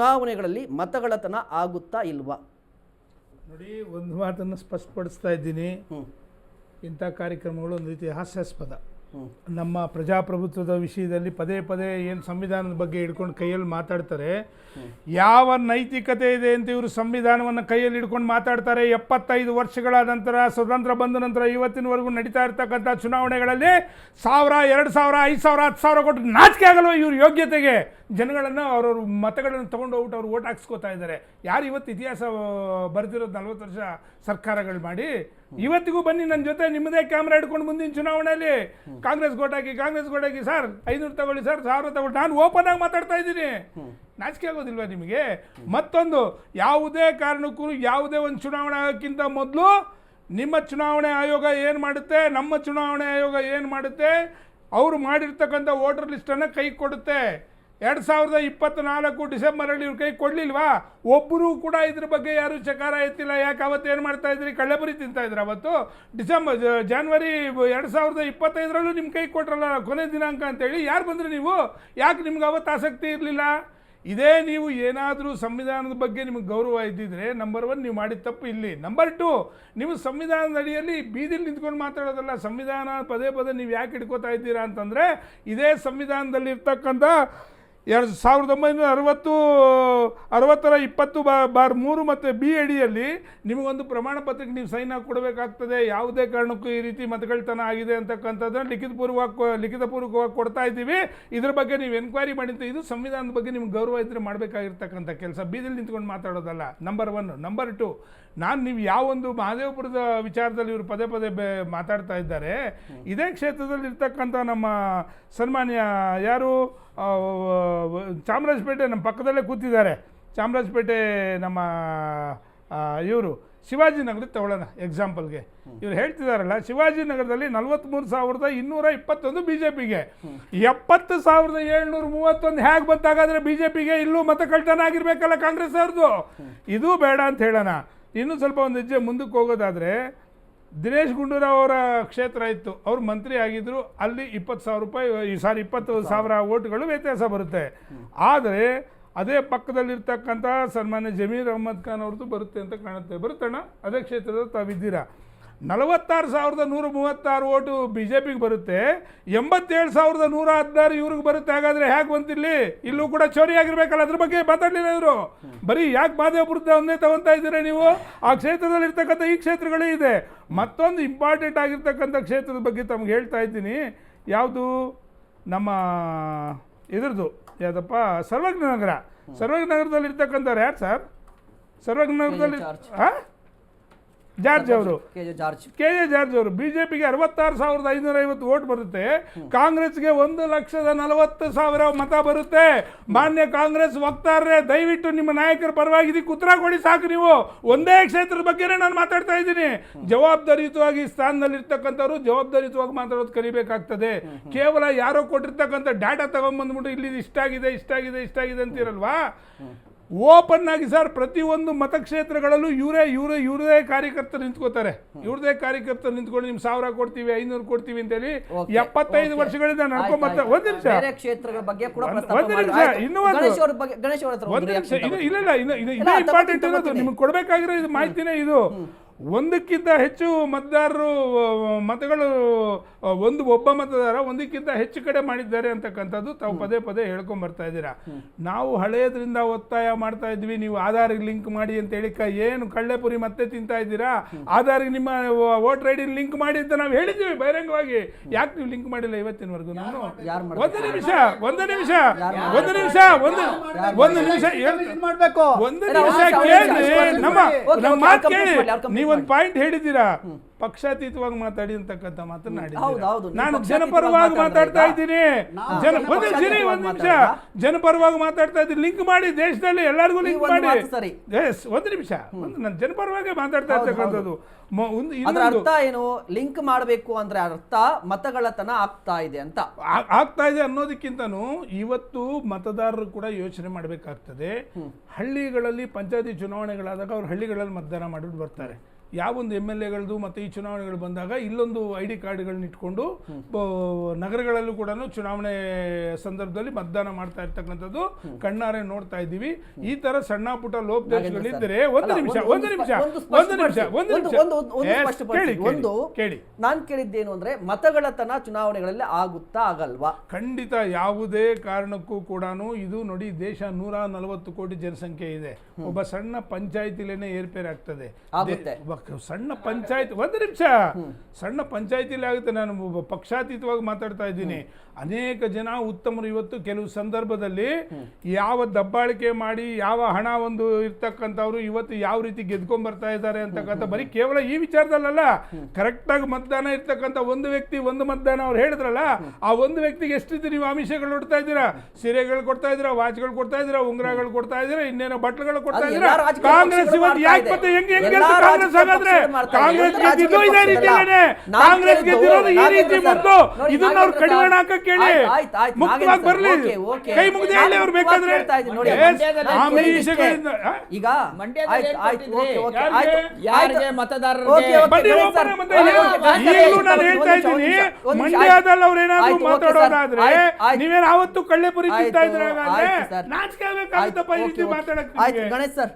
ಚುನಾವಣೆಗಳಲ್ಲಿ ಮತಗಳತನ ಆಗುತ್ತಾ ಇಲ್ವಾ? ನೋಡಿ ಒಂದು ಮಾತನ್ನು ಸ್ಪಷ್ಟಪಡಿಸ್ತಾ ಇದ್ದೀನಿ. ಇಂಥ ಕಾರ್ಯಕ್ರಮಗಳು ಒಂದು ರೀತಿ ಹಾಸ್ಯಾಸ್ಪದ. ನಮ್ಮ ಪ್ರಜಾಪ್ರಭುತ್ವದ ವಿಷಯದಲ್ಲಿ ಪದೇ ಪದೇ ಏನು ಸಂವಿಧಾನದ ಬಗ್ಗೆ ಹಿಡ್ಕೊಂಡು ಕೈಯಲ್ಲಿ ಮಾತಾಡ್ತಾರೆ. ಯಾವ ನೈತಿಕತೆ ಇದೆ ಅಂತ ಇವರು ಸಂವಿಧಾನವನ್ನು ಕೈಯಲ್ಲಿ ಹಿಡ್ಕೊಂಡು ಮಾತಾಡ್ತಾರೆ. ಎಪ್ಪತ್ತೈದು ವರ್ಷಗಳ ನಂತರ ಸ್ವತಂತ್ರ ಬಂದ ನಂತರ ಇವತ್ತಿನವರೆಗೂ ನಡೀತಾ ಇರ್ತಕ್ಕಂಥ ಚುನಾವಣೆಗಳಲ್ಲಿ ಸಾವಿರ ಎರಡು ಸಾವಿರ ಐದು ಸಾವಿರ ಹತ್ತು ಸಾವಿರ ಕೊಟ್ಟು ನಾಚಿಕೆ ಆಗಲ್ವ ಇವ್ರ ಯೋಗ್ಯತೆಗೆ? ಜನಗಳನ್ನು ಅವ್ರವ್ರ ಮತಗಳನ್ನು ತೊಗೊಂಡು ಹೋಗ್ಬಿಟ್ಟು ಅವ್ರು ಓಟ್ ಹಾಕ್ಸ್ಕೊತಾ ಇದ್ದಾರೆ. ಯಾರು ಇವತ್ತು ಇತಿಹಾಸ ಬರೆದಿರೋದು ನಲ್ವತ್ತು ವರ್ಷ ಸರ್ಕಾರಗಳು ಮಾಡಿ, ಇವತ್ತಿಗೂ ಬನ್ನಿ ನನ್ನ ಜೊತೆ, ನಿಮ್ಮದೇ ಕ್ಯಾಮ್ರಾ ಹಿಡ್ಕೊಂಡು ಮುಂದಿನ ಚುನಾವಣೆಯಲ್ಲಿ. ಕಾಂಗ್ರೆಸ್ ಗೋಟಾಕಿ ಕಾಂಗ್ರೆಸ್ ಗೋಟಾಕಿ ಸರ್, ಐನೂರು ತಗೊಳ್ಳಿ, ಸರ್, ಸಾವಿರ ತಗೊಳ್ಳಿ. ನಾನು ಓಪನ್ ಆಗಿ ಮಾತಾಡ್ತಾ ಇದ್ದೀನಿ. ನಾಚಿಕೆ ಆಗೋದಿಲ್ವಾ ನಿಮಗೆ? ಮತ್ತೊಂದು, ಯಾವುದೇ ಕಾರಣಕ್ಕೂ ಯಾವುದೇ ಒಂದು ಚುನಾವಣೆ ಆಗೋಕ್ಕಿಂತ ಮೊದಲು ನಿಮ್ಮ ಚುನಾವಣೆ ಆಯೋಗ ಏನು ಮಾಡುತ್ತೆ, ನಮ್ಮ ಚುನಾವಣೆ ಆಯೋಗ ಏನು ಮಾಡುತ್ತೆ, ಅವರು ಮಾಡಿರ್ತಕ್ಕಂಥ ವೋಟರ್ ಲಿಸ್ಟನ್ನು ಕೈ ಕೊಡುತ್ತೆ. ಎರಡು ಸಾವಿರದ ಇಪ್ಪತ್ತ್ನಾಲ್ಕು ಡಿಸೆಂಬರಲ್ಲಿ ಇವ್ರ ಕೈ ಕೊಡಲಿಲ್ವಾ? ಒಬ್ಬರು ಕೂಡ ಇದ್ರ ಬಗ್ಗೆ ಯಾರು ಚಕಾರ ಎತ್ತಿಲ್ಲ. ಯಾಕೆ ಅವತ್ತು ಏನು ಕಳ್ಳೆಬರಿ ತಿಂತಾ ಇದ್ರು ಅವತ್ತು? ಡಿಸೆಂಬರ್ ಜಾನ್ವರಿ ಎರಡು ಸಾವಿರದ ಇಪ್ಪತ್ತೈದರಲ್ಲೂ ನಿಮ್ಮ ಕೈ ಕೊಟ್ರಲ್ಲ ಕೊನೆ ದಿನಾಂಕ ಅಂತೇಳಿ ಯಾರು ಬಂದ್ರಿ ನೀವು? ಯಾಕೆ ನಿಮ್ಗೆ ಅವತ್ತು ಆಸಕ್ತಿ ಇರಲಿಲ್ಲ? ಇದೇ ನೀವು ಏನಾದರೂ ಸಂವಿಧಾನದ ಬಗ್ಗೆ ನಿಮಗೆ ಗೌರವ ಇದ್ದಿದ್ರೆ ನಂಬರ್ ಒನ್ ನೀವು ಮಾಡಿದ ತಪ್ಪು ಇಲ್ಲಿ. ನಂಬರ್ ಟು ನೀವು ಸಂವಿಧಾನದ ಅಡಿಯಲ್ಲಿ ಬೀದಿಲಿ ನಿಂತ್ಕೊಂಡು ಮಾತಾಡೋದಲ್ಲ, ಸಂವಿಧಾನ ಪದೇ ಪದೇ ನೀವು ಯಾಕೆ ಹಿಡ್ಕೋತಾ ಇದ್ದೀರಾ ಅಂತಂದರೆ ಇದೇ ಸಂವಿಧಾನದಲ್ಲಿ ಇರ್ತಕ್ಕಂಥ ಎರಡು ಸಾವಿರದ ಒಂಬೈನೂರ ಅರವತ್ತು ಅರವತ್ತರ ಇಪ್ಪತ್ತು ಬಾ ಬಾರ್ ಮೂರು ಮತ್ತು ಬಿ ಅಡಿಯಲ್ಲಿ ನಿಮಗೊಂದು ಪ್ರಮಾಣ ಪತ್ರಕ್ಕೆ ನೀವು ಸೈನ್ ಹಾಕಿ ಕೊಡಬೇಕಾಗ್ತದೆ. ಯಾವುದೇ ಕಾರಣಕ್ಕೂ ಈ ರೀತಿ ಮತಗಳ್ತನ ಆಗಿದೆ ಅಂತಕ್ಕಂಥದ್ದನ್ನ ಲಿಖಿತಪೂರ್ವಕ ಲಿಖಿತಪೂರ್ವಕವಾಗಿ ಕೊಡ್ತಾ ಇದ್ದೀವಿ. ಇದ್ರ ಬಗ್ಗೆ ನೀವು ಎನ್ಕ್ವೈರಿ ಮಾಡಿದ್ದು ಇದು ಸಂವಿಧಾನದ ಬಗ್ಗೆ ನಿಮ್ಗೆ ಗೌರವ ಇದ್ದರೆ ಮಾಡಬೇಕಾಗಿರ್ತಕ್ಕಂಥ ಕೆಲಸ. ಬೀದಿಲಿ ನಿಂತ್ಕೊಂಡು ಮಾತಾಡೋದಲ್ಲ. ನಂಬರ್ ಒನ್ ನಂಬರ್ ಟು ನಾನು ನೀವು ಯಾವೊಂದು ಮಹದೇವಪುರದ ವಿಚಾರದಲ್ಲಿ ಇವರು ಪದೇ ಪದೇ ಬೇ ಮಾತಾಡ್ತಾ ಇದ್ದಾರೆ ಇದೇ ಕ್ಷೇತ್ರದಲ್ಲಿ ಇರ್ತಕ್ಕಂಥ ನಮ್ಮ ಸನ್ಮಾನ್ಯ ಯಾರು? ಚಾಮರಾಜಪೇಟೆ ನಮ್ಮ ಪಕ್ಕದಲ್ಲೇ ಕೂತಿದ್ದಾರೆ. ಚಾಮರಾಜಪೇಟೆ ನಮ್ಮ ಇವರು ಶಿವಾಜಿನಗರ ತಗೊಳ್ಳೋಣ ಎಕ್ಸಾಂಪಲ್ಗೆ ಇವ್ರು ಹೇಳ್ತಿದಾರಲ್ಲ ಶಿವಾಜಿನಗರದಲ್ಲಿ ನಲವತ್ತ್ಮೂರು ಸಾವಿರದ ಇನ್ನೂರ ಇಪ್ಪತ್ತೊಂದು ಬಿ ಜೆ ಪಿಗೆ ಎಪ್ಪತ್ತು ಸಾವಿರದ ಏಳ್ನೂರ ಮೂವತ್ತೊಂದು ಹೇಗೆ ಬಂತಾಗಾದರೆ ಬಿ ಜೆ ಪಿಗೆ ಇಲ್ಲೂ ಮತ ಕಳ್ತನ ಆಗಿರ್ಬೇಕಲ್ಲ ಕಾಂಗ್ರೆಸ್ ಅವ್ರದ್ದು ಇದು ಬೇಡ ಅಂತ ಹೇಳೋಣ. ಇನ್ನೂ ಸ್ವಲ್ಪ ಒಂದು ಹೆಜ್ಜೆ ಮುಂದಕ್ಕೆ ಹೋಗೋದಾದರೆ ದಿನೇಶ್ ಗುಂಡೂರಾವ್ ಅವರ ಕ್ಷೇತ್ರ ಇತ್ತು. ಅವರು ಮಂತ್ರಿ ಆಗಿದ್ರು, ಅಲ್ಲಿ ಇಪ್ಪತ್ತು ಸಾವಿರ ರೂಪಾಯಿ ಸಾರಿ ಇಪ್ಪತ್ತು ಸಾವಿರ ಓಟ್ಗಳು ವ್ಯತ್ಯಾಸ ಬರುತ್ತೆ. ಆದರೆ, ಅದೇ ಪಕ್ಕದಲ್ಲಿರ್ತಕ್ಕಂಥ ಸನ್ಮಾನ್ಯ ಜಮೀರ್ ಅಹಮದ್ ಖಾನ್ ಅವ್ರದ್ದು ಬರುತ್ತೆ ಅಂತ ಕಾಣುತ್ತೆ. ಬರುತ್ತಣ್ಣ, ಅದೇ ಕ್ಷೇತ್ರದ ತಾವಿದ್ದೀರಾ? ನಲವತ್ತಾರು ಸಾವಿರದ ನೂರ ಮೂವತ್ತಾರು ಓಟು ಬಿ ಜೆ ಪಿಗೆ ಬರುತ್ತೆ ಎಂಬತ್ತೇಳು ಸಾವಿರದ ನೂರ ಹದಿನಾರು ಇವ್ರಿಗೆ ಬರುತ್ತೆ. ಹಾಗಾದರೆ ಹೇಗೆ ಬಂತಿಲ್ಲಿ ಇಲ್ಲೂ ಕೂಡ ಚೋರಿ ಆಗಿರ್ಬೇಕಲ್ಲ ಅದ್ರ ಬಗ್ಗೆ ಮಾತಾಡಲಿಲ್ಲ ಇವರು. ಬರೀ ಯಾಕೆ ಮಾದೇವಪುರದ ಒಂದೇ ತಗೊತಾ ಇದ್ದೀರಾ ನೀವು? ಆ ಕ್ಷೇತ್ರದಲ್ಲಿ ಇರ್ತಕ್ಕಂಥ ಈ ಕ್ಷೇತ್ರಗಳೇ ಇದೆ. ಮತ್ತೊಂದು ಇಂಪಾರ್ಟೆಂಟ್ ಆಗಿರ್ತಕ್ಕಂಥ ಕ್ಷೇತ್ರದ ಬಗ್ಗೆ ತಮ್ಗೆ ಹೇಳ್ತಾ ಇದ್ದೀನಿ. ಯಾವುದು? ನಮ್ಮ ಇದ್ರದ್ದು ಯಾವುದಪ್ಪ? ಸರ್ವಜ್ಞ ನಗರ ಸರ್ವಜ್ಞ ನಗರದಲ್ಲಿ ಇರ್ತಕ್ಕಂಥವ್ರು ಯಾರು ಸರ್? ಸರ್ವಜ್ಞ ನಗರದಲ್ಲಿ. ಹಾಂ? ಜಾರ್ಜ್ ಅವರು. ಕೆ ಜೆ ಜಾರ್ಜ್ ಅವರು. ಬಿಜೆಪಿಗೆ ಅರವತ್ತಾರು ಸಾವಿರದ ಐನೂರ ಐವತ್ತು ಓಟ್ ಬರುತ್ತೆ. ಕಾಂಗ್ರೆಸ್ಗೆ ಒಂದು ಲಕ್ಷದ ನಲವತ್ತು ಸಾವಿರ ಮತ ಬರುತ್ತೆ. ಮಾನ್ಯ ಕಾಂಗ್ರೆಸ್ ವಕ್ತಾರರೇ ದಯವಿಟ್ಟು ನಿಮ್ಮ ನಾಯಕರ ಪರವಾಗಿ ಕುತ್ರ ಕೊಡಿ ಸಾಕು ನೀವು. ಒಂದೇ ಕ್ಷೇತ್ರದ ಬಗ್ಗೆನೇ ನಾನು ಮಾತಾಡ್ತಾ ಇದ್ದೀನಿ. ಜವಾಬ್ದಾರಿಯುತವಾಗಿ ಸ್ಥಾನದಲ್ಲಿರ್ತಕ್ಕಂಥವ್ರು ಜವಾಬ್ದಾರಿಯುತವಾಗಿ ಮಾತಾಡೋದು ಕಲಿಬೇಕಾಗ್ತದೆ. ಕೇವಲ ಯಾರೋ ಕೊಟ್ಟಿರ್ತಕ್ಕಂಥ ಡಾಟಾ ತಗೊಂಬಂದ್ಬಿಟ್ಟು ಇಲ್ಲಿ ಇಷ್ಟ ಆಗಿದೆ ಇಷ್ಟ ಆಗಿದೆ ಇಷ್ಟ ಆಗಿದೆ ಅಂತಿರಲ್ವಾ ಓಪನ್ ಆಗಿ ಸರ್ ಪ್ರತಿಯೊಂದು ಮತಕ್ಷೇತ್ರಗಳಲ್ಲೂ ಇವರೇ ಇವರೇ ಇವ್ರದೇ ಕಾರ್ಯಕರ್ತರು ನಿಂತ್ಕೋತಾರೆ. ಇವ್ರದೇ ಕಾರ್ಯಕರ್ತರು ನಿಂತ್ಕೊಂಡು ನಿಮ್ಗೆ ಸಾವಿರ ಕೊಡ್ತೀವಿ ಐನೂರು ಕೊಡ್ತೀವಿ ಅಂತೇಳಿ ಹೇಳಿ ಎಪ್ಪತ್ತೈದು ವರ್ಷಗಳಿಂದ ನಡ್ಕೊಂಬರ್ತಾರೆ ಒಂದ್ ನಿಮಿಷ. ಕ್ಷೇತ್ರಗಳ ಬಗ್ಗೆ ಕೂಡ ಒಂದ್-. ನಿಮಿಷ, ಇನ್ನೂ ಒಂದು- ನಿಮಿಷ. ಇಲ್ಲ ಇಲ್ಲ ಇದು ಇಂಪಾರ್ಟೆಂಟ್ ಇರೋದು. ನಿಮ್ಗೆ ಕೊಡಬೇಕಾಗಿರೋ ಇದು ಮಾಹಿತಿನೇ ಇದು. ಒಂದಕ್ಕಿಂತ ಹೆಚ್ಚು ಮತದಾರರು ಮತಗಳು ಒಂದು ಒಬ್ಬ ಮತದಾರ ಒಂದಕ್ಕಿಂತ ಹೆಚ್ಚು ಕಡೆ ಮಾಡಿದ್ದಾರೆ ಅಂತಕ್ಕಂಥದ್ದು ತಾವು ಪದೇ ಪದೇ ಹೇಳ್ಕೊಂಡ್ ಬರ್ತಾ ಇದ್ದೀರಾ. ನಾವು ಹಳೆಯದ್ರಿಂದ ಒತ್ತಾಯ ಮಾಡ್ತಾ ಇದ್ವಿ ನೀವು ಆಧಾರ್ ಲಿಂಕ್ ಮಾಡಿ ಅಂತ ಹೇಳಿ ಏನು ಕಳ್ಳೆಪುರಿ ಮತ್ತೆ ತಿಂತಾ ಇದ್ದೀರಾ? ಆಧಾರ್ ನಿಮ್ಮ ವೋಟರ್ ಐ ಡಿ ಲಿಂಕ್ ಮಾಡಿ ಅಂತ ನಾವು ಹೇಳಿದ್ದೀವಿ ಬಹಿರಂಗವಾಗಿ. ಯಾಕೆ ನೀವು ಲಿಂಕ್ ಮಾಡಿಲ್ಲ ಇವತ್ತಿನವರೆಗೂ? ನಾನು? ಒಂದು ನಿಮಿಷ ಒಂದು ನಿಮಿಷ ಒಂದು ನಿಮಿಷ ಒಂದು ಒಂದು ನಿಮಿಷ ಮಾಡಬೇಕು? ಒಂದು ನಿಮಿಷ ಕೇಳಿ ನಮ್ಮ ಮಾತು ಕೇಳಿ ಮಾಡಿ, ಮಾಡಿ. ಪಾಯಿಂಟ್ ಹೇಳಿದ್ದೀರಾ? ಪಕ್ಷಾತೀತವಾಗಿ ಮಾತಾಡಿ ಅಂತಕ್ಕಂಥ ಮಾತನ್ನ. ನಾನು ಜನಪರವಾಗಿ ಮಾತಾಡ್ತಾ ಇದ್ದೀನಿ. ಜನ ಒಂದು ನಿಮಿಷ ಜನಪರವಾಗಿ ಮಾತಾಡ್ತಾ ಇದ್ದೀನಿ ಲಿಂಕ್ ಮಾಡಿ ದೇಶದಲ್ಲಿ ಎಲ್ಲರಿಗೂ ಲಿಂಕ್ ಮಾಡಿ. ಎಸ್ ಒಂದು ನಿಮಿಷ. ಒಂದು ನಾನು ಜನಪರವಾಗಿ ಮಾತಾಡ್ತಾ ಇರ್ತಕ್ಕಂಥದ್ದು. ಒಂದು ಅರ್ಥ ಏನು? ಲಿಂಕ್ ಮಾಡಬೇಕು ಅಂದ್ರೆ ಅರ್ಥ ಮತಗಳತನ ಆಗ್ತಾ ಇದೆ ಅಂತ. ಆಗ್ತಾ ಇದೆ ಅನ್ನೋದಕ್ಕಿಂತನು ಇವತ್ತು ಮತದಾರರು ಕೂಡ ಯೋಚನೆ ಮಾಡಬೇಕಾಗ್ತದೆ. ಹಳ್ಳಿಗಳಲ್ಲಿ ಪಂಚಾಯತಿ ಚುನಾವಣೆಗಳಾದಾಗ ಅವ್ರು ಹಳ್ಳಿಗಳಲ್ಲಿ ಮತದಾನ ಮಾಡಿಬಿಟ್ಟು ಬರ್ತಾರೆ. ಯಾವೊಂದು ಎಂ ಎಲ್ ಎಗಳದು ಮತ್ತು ಈ ಚುನಾವಣೆಗಳು ಬಂದಾಗ ಇಲ್ಲೊಂದು ಐ ಡಿ ಕಾರ್ಡ್ಗಳನ್ನ ಇಟ್ಕೊಂಡು ನಗರಗಳಲ್ಲೂ ಕೂಡ ಚುನಾವಣೆ ಸಂದರ್ಭದಲ್ಲಿ ಮತದಾನ ಮಾಡ್ತಾ ಇರ್ತಕ್ಕಂಥದ್ದು ಕಣ್ಣಾರೆ ನೋಡ್ತಾ ಇದ್ದೀವಿ. ಈ ತರ ಸಣ್ಣ ಪುಟ್ಟ ಲೋಪದೋಷಗಳಿದ್ದರೆ ಒಂದು ನಿಮಿಷ ಒಂದು- ನಿಮಿಷ ಒಂದು ನಿಮಿಷ ಒಂದು ನಿಮಿಷ. ಒಂದು-. ಕೇಳಿ ಕೇಳಿ, ಒಂದು ಕೇಳಿ. ನಾನ್ ಕೇಳಿದ್ದೇನು ಅಂದ್ರೆ ಮತಗಳತನ ಚುನಾವಣೆಗಳಲ್ಲಿ ಆಗುತ್ತಾ ಆಗಲ್ವಾ? ಖಂಡಿತ ಯಾವುದೇ ಕಾರಣಕ್ಕೂ ಕೂಡ ಇದು ನೋಡಿ ದೇಶ ನೂರ ನಲವತ್ತು ಕೋಟಿ ಜನಸಂಖ್ಯೆ ಇದೆ. ಒಬ್ಬ ಸಣ್ಣ ಪಂಚಾಯತಿಲೇನೆ ಏರ್ಪೇರ್ ಸಣ್ಣ ಪಂಚಾಯತ್ ಒಂದು ನಿಮಿಷ. ಸಣ್ಣ ಪಂಚಾಯತಿಲಿ ಆಗುತ್ತೆ. ನಾನು ಪಕ್ಷಾತೀತವಾಗಿ ಮಾತಾಡ್ತಾ ಇದ್ದೀನಿ. ಅನೇಕ ಜನ ಉತ್ತಮರು ಇವತ್ತು ಕೆಲವು ಸಂದರ್ಭದಲ್ಲಿ ಯಾವ ದಬ್ಬಾಳಿಕೆ ಮಾಡಿ ಯಾವ ಹಣ ಒಂದು ಇರ್ತಕ್ಕಂಥವ್ರು ಇವತ್ತು ಯಾವ ರೀತಿ ಗೆದ್ಕೊಂಡ್ ಬರ್ತಾ ಇದ್ದಾರೆ ಅಂತಕ್ಕಂಥ ಬರೀ ಕೇವಲ ಈ ವಿಚಾರದಲ್ಲಲ್ಲ. ಕರೆಕ್ಟಾಗಿ ಮತದಾನ ಇರ್ತಕ್ಕಂಥ ಒಂದು ವ್ಯಕ್ತಿ ಒಂದು ಮತದಾನ ಅವ್ರು ಹೇಳಿದ್ರಲ್ಲ ಆ ಒಂದು ವ್ಯಕ್ತಿಗೆ ಎಷ್ಟು ರೀತಿ ನೀವು ಆಮಿಷಗಳು ಕೊಡ್ತಾ ಇದ್ದೀರಾ? ಸೀರೆಗಳು ಕೊಡ್ತಾ ಇದ್ದೀರಾ? ವಾಚ್ಗಳು ಕೊಡ್ತಾ ಇದ್ದೀರಾ? ಉಂಗ್ರಗಳು ಕೊಡ್ತಾ ಇದ್ದೀರಾ? ಇನ್ನೇನೋ ಬಟ್ಲುಗಳು ಕೊಡ್ತಾ ಇದ್ದೀರಾ? ಕಾಂಗ್ರೆಸ್ ಇವತ್ತು ಯಾಕೆ ಮತ್ತೆ ಹೆಂಗೆ ಹೆಂಗೆ ಕಾಂಗ್ರೆಸ್ ಹಾಗಾದ್ರೆ. ಕಾಂಗ್ರೆಸ್ ಗೆದ್ದಿದ್ದು ಇದೇ ರೀತಿಯೇನೆ ಕಾಂಗ್ರೆಸ್ ಗೆದ್ದಿರೋದು ಈ ರೀತಿ. ಇದನ್ನ ಅವ್ರು ಕಡಿವಾಣ. ಹಾಕಕ್ ಕೇಳಿ ಮುಕ್ತವಾಗಿ ಬರ್ಲಿ. ಕೈ ಮುಗಿದ ಹೇಳಿ ಅವ್ರು ಬೇಕಾದ್ರೆ? ಈಗ ಯಾರಿಗೆ? ಮತದಾರರಿಗೆ? ನಾನು ಹೇಳ್ತಾ ಇದ್ದೀನಿ. ಮಂಡ್ಯದಲ್ಲಿ ಅವ್ರು ಏನಾದ್ರು. ಮಾತಾಡೋದಾದ್ರೆ. ಅವತ್ತು ಕಳ್ಳೆ ಪುರಿ ತಿಂತಾ ಆಯ್ತು, ಇದ್ರ ಆಯ್ತು, ಸರ್. ನಾಚಿಕೆ ಆಗ್ಬೇಕಾಗುತ್ತಪ್ಪ ಈ ರೀತಿ ಓಕೆ, ಓಕೆ. ಮಾತಾಡಕ್ಕೆ ಆಯ್ತು ಗಣೇಶ್ ಸರ್